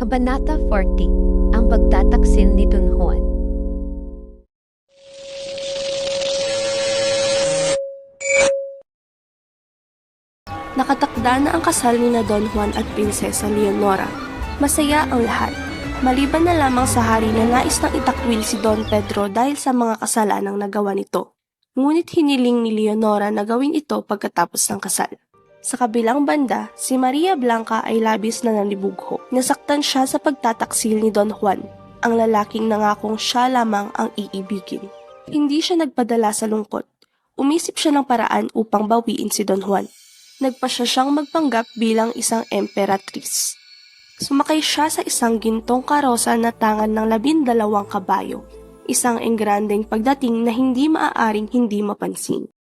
Kabanata 40 Ang pagtataksil ni Don Juan Nakatakda na ang kasal ni na Don Juan at Prinsesa Leonora. Masaya ang lahat. Maliban na lamang sa hari na nais nang itakwil si Don Pedro dahil sa mga kasalanang nagawa nito. Ngunit hiniling ni Leonora na gawin ito pagkatapos ng kasal. Sa kabilang banda, si Maria Blanca ay labis na nalibugho. Nasaktan siya sa pagtataksil ni Don Juan, ang lalaking nangakong siya lamang ang iibigin. Hindi siya nagpadala sa lungkot. Umisip siya ng paraan upang bawiin si Don Juan nagpasya siyang magpanggap bilang isang emperatris. Sumakay siya sa isang gintong karosa na tangan ng labindalawang kabayo, isang engrandeng pagdating na hindi maaaring hindi mapansin.